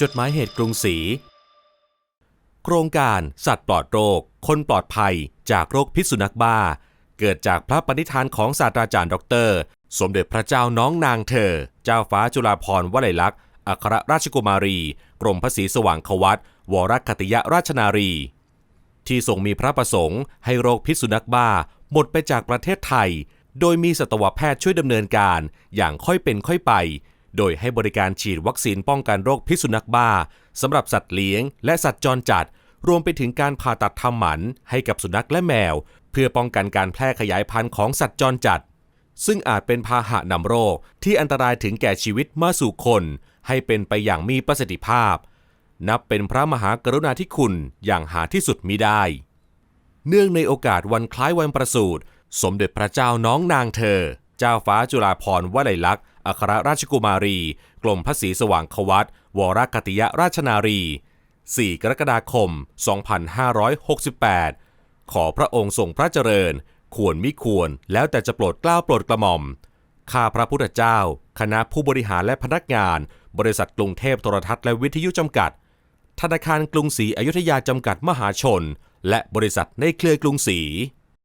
จดหมายเหตุกรุงศรี โครงการสัตว์ปลอดโรค คนปลอดภัยจากโรคพิษสุนัขบ้า เกิดจากพระปณิธานของศาสตราจารย์ ดร สมเด็จพระเจ้าน้องนางเธอ เจ้าฟ้าจุฬาภรณ์วลัยลักษณ์อัครราชกุมารี กรมพระศรีสว่างควัตวรคติยราชนารี ที่ทรงมีพระประสงค์ให้โรคพิษสุนัขบ้าหมดไปจากประเทศไทย โดยมีสัตวแพทย์ช่วยดำเนินการอย่างค่อยเป็นค่อยไป โดยให้บริการฉีดวัคซีนป้องกันโรคพิษสุนัขบ้าสำหรับสัตว์เลี้ยง และสัตว์จรจัด รวมไปถึงการผ่าตัดทำหมัน ให้กับสุนัขและแมว เพื่อป้องกันการแพร่ขยายพันธุ์ของสัตว์จรจัด ซึ่งอาจเป็นพาหะนำโรคที่อันตรายถึงแก่ชีวิตมาสู่คน ให้เป็นไปอย่างมีประสิทธิภาพ นับเป็นพระมหากรุณาธิคุณอย่างหาที่สุดมิได้ เนื่องในโอกาสวันคล้ายวันประสูติสมเด็จพระเจ้าน้องนางเธอ เจ้าฟ้าจุฬาภรณ์วลัยลักษณ์ อัครราชกุมารีกรมพระศรีสว่างควัตวรกติยราชนารี 4 กรกฎาคม 2568 ขอพระองค์ทรงพระเจริญ ควรมิควรแล้วแต่จะโปรดเกล้าโปรดกระหม่อม ข้าพระพุทธเจ้า คณะผู้บริหารและพนักงาน บริษัทกรุงเทพโทรทัศน์และวิทยุจำกัด ธนาคารกรุงศรีอยุธยาจำกัดมหาชน และบริษัทในเครือกรุงศรี